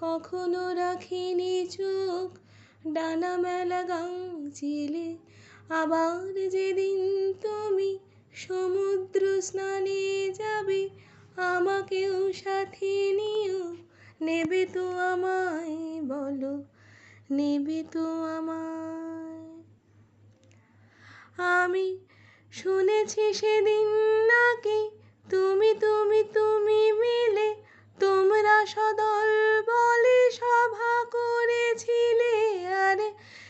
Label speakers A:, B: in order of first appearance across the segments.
A: কখনো রাখিনি চোখ, ডানা মেলা গাং চিলে আবার যেদিন তুমি সমুদ্র স্নানে যাবে, আমাকেও সাথে নিও। নেবে তো আমায় বলো, নেবে তো আমায়। আমি শুনেছি সেদিন নাকি তুমি তুমি তুমি মিলে তোমরা সদল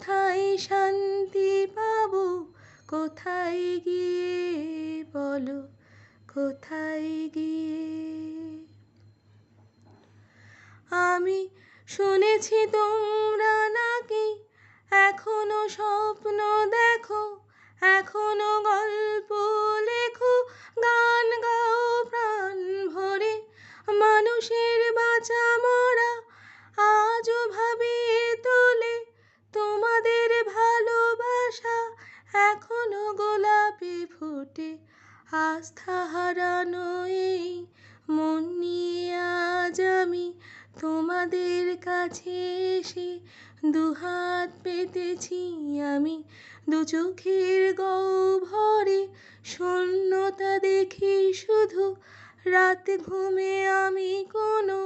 A: কোথায় শান্তি পাবো? কোথায় গিয়ে বলো? কোথায় গিয়ে? আমি শুনেছি তোমরা আস্থা হারানো এই মন নিয়ে আজ আমি তোমাদের কাছে এসে দুহাত পেতেছি। আমি দু চোখের গহ্বরে শূন্যতা দেখি শুধু। রাত ঘুমে আমি কোনো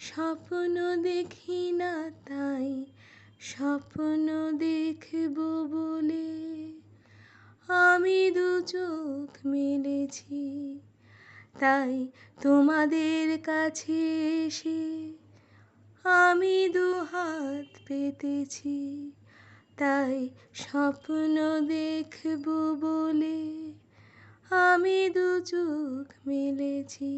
A: স্বপ্ন দেখি না, তাই স্বপ্ন দেখব বলে আমি দু চোখ মেলেছি, তাই তোমাদের কাছে এসে আমি দু হাত পেতেছি, তাই স্বপ্ন দেখব বলে আমি দু চোখ মেলেছি।